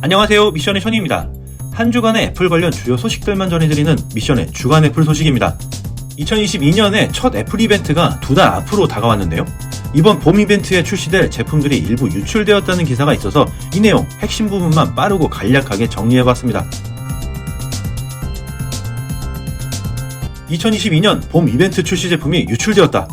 안녕하세요. 미션의 션입니다. 한 주간의 애플 관련 주요 소식들만 전해드리는 미션의 주간 애플 소식입니다. 2022년에 첫 애플 이벤트가 두 달 앞으로 다가왔는데요. 이번 봄 이벤트에 출시될 제품들이 일부 유출되었다는 기사가 있어서 이 내용 핵심 부분만 빠르고 간략하게 정리해봤습니다. 2022년 봄 이벤트 출시 제품이 유출되었다.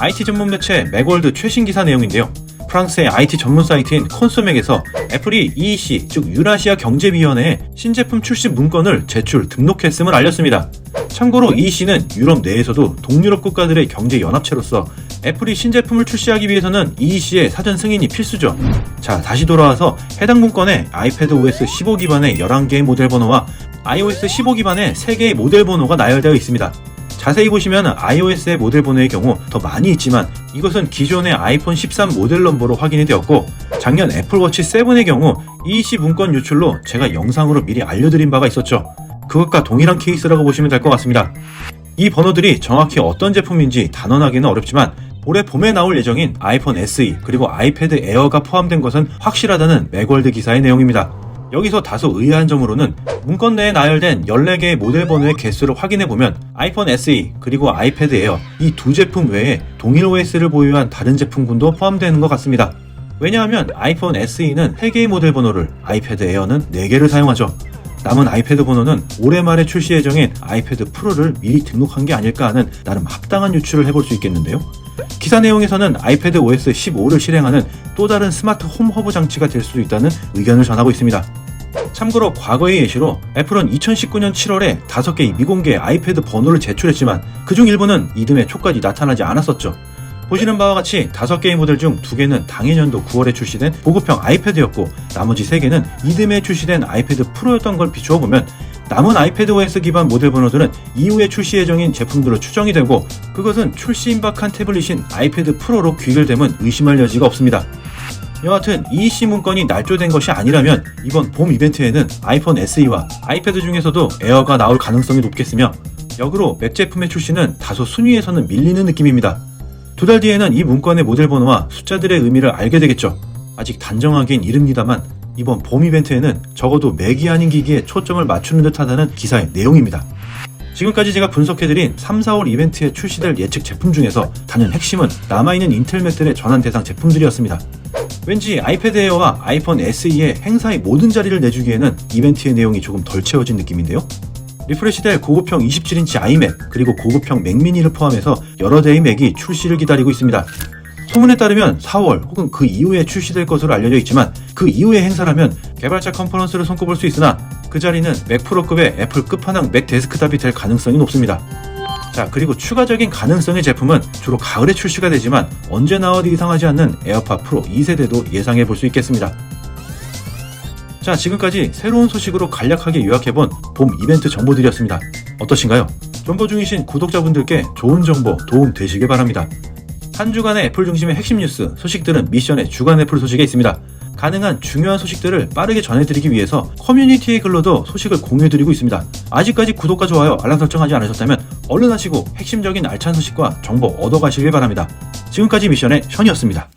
IT 전문 매체 맥월드 최신 기사 내용인데요. 프랑스의 IT 전문 사이트인 콘소맥에서 애플이 EEC, 즉 유라시아 경제위원회에 신제품 출시 문건을 제출 등록했음을 알렸습니다. 참고로 EEC는 유럽 내에서도 동유럽 국가들의 경제 연합체로서 애플이 신제품을 출시하기 위해서는 EEC의 사전 승인이 필수죠. 자, 다시 돌아와서 해당 문건에 아이패드 OS 15 기반의 11개의 모델 번호와 iOS 15 기반의 3개의 모델 번호가 나열되어 있습니다. 자세히 보시면 iOS의 모델 번호의 경우 더 많이 있지만 이것은 기존의 아이폰 13 모델 넘버로 확인이 되었고 작년 애플워치 7의 경우 EEC 문건 유출로 제가 영상으로 미리 알려드린 바가 있었죠. 그것과 동일한 케이스라고 보시면 될 것 같습니다. 이 번호들이 정확히 어떤 제품인지 단언하기는 어렵지만 올해 봄에 나올 예정인 아이폰 SE 그리고 아이패드 에어가 포함된 것은 확실하다는 맥월드 기사의 내용입니다. 여기서 다소 의아한 점으로는 문건 내에 나열된 14개의 모델 번호의 개수를 확인해보면 아이폰 SE 그리고 아이패드 에어 이 두 제품 외에 동일 OS를 보유한 다른 제품군도 포함되는 것 같습니다. 왜냐하면 아이폰 SE는 3개의 모델 번호를 아이패드 에어는 4개를 사용하죠. 남은 아이패드 번호는 올해 말에 출시 예정인 아이패드 프로를 미리 등록한 게 아닐까 하는 나름 합당한 유출을 해볼 수 있겠는데요. 기사 내용에서는 아이패드 OS 15를 실행하는 또 다른 스마트 홈 허브 장치가 될 수도 있다는 의견을 전하고 있습니다. 참고로 과거의 예시로 애플은 2019년 7월에 5개의 미공개 아이패드 번호를 제출했지만 그중 일부는 이듬해 초까지 나타나지 않았었죠. 보시는 바와 같이 5개의 모델 중 2개는 당해년도 9월에 출시된 보급형 아이패드였고 나머지 3개는 이듬해 출시된 아이패드 프로였던 걸 비추어 보면 남은 아이패드 OS 기반 모델 번호들은 이후에 출시 예정인 제품들로 추정이 되고 그것은 출시 임박한 태블릿인 아이패드 프로로 귀결됨은 의심할 여지가 없습니다. 여하튼 EEC 문건이 날조된 것이 아니라면 이번 봄 이벤트에는 아이폰 SE와 아이패드 중에서도 에어가 나올 가능성이 높겠으며 역으로 맥 제품의 출시는 다소 순위에서는 밀리는 느낌입니다. 두 달 뒤에는 이 문건의 모델 번호와 숫자들의 의미를 알게 되겠죠. 아직 단정하긴 이릅니다만 이번 봄 이벤트에는 적어도 맥이 아닌 기기에 초점을 맞추는 듯하다는 기사의 내용입니다. 지금까지 제가 분석해드린 3, 4월 이벤트에 출시될 예측 제품 중에서 단연 핵심은 남아있는 인텔 맥들의 전환 대상 제품들이었습니다. 왠지 아이패드 에어와 아이폰 SE의 행사의 모든 자리를 내주기에는 이벤트의 내용이 조금 덜 채워진 느낌인데요. 리프레시될 고급형 27인치 아이맥 그리고 고급형 맥미니를 포함해서 여러 대의 맥이 출시를 기다리고 있습니다. 소문에 따르면 4월 혹은 그 이후에 출시될 것으로 알려져 있지만 그 이후의 행사라면 개발자 컨퍼런스를 손꼽을 수 있으나 그 자리는 맥 프로급의 애플 끝판왕 맥 데스크탑이 될 가능성이 높습니다. 자, 그리고 추가적인 가능성의 제품은 주로 가을에 출시가 되지만 언제 나와도 이상하지 않는 에어팟 프로 2세대도 예상해 볼 수 있겠습니다. 자, 지금까지 새로운 소식으로 간략하게 요약해본 봄 이벤트 정보들이었습니다. 어떠신가요? 정보 중이신 구독자분들께 좋은 정보 도움 되시길 바랍니다. 한 주간의 애플 중심의 핵심 뉴스, 소식들은 미션의 주간 애플 소식에 있습니다. 가능한 중요한 소식들을 빠르게 전해드리기 위해서 커뮤니티의 글로도 소식을 공유해드리고 있습니다. 아직까지 구독과 좋아요, 알람 설정하지 않으셨다면 얼른 하시고 핵심적인 알찬 소식과 정보 얻어가시길 바랍니다. 지금까지 미션의 션이었습니다.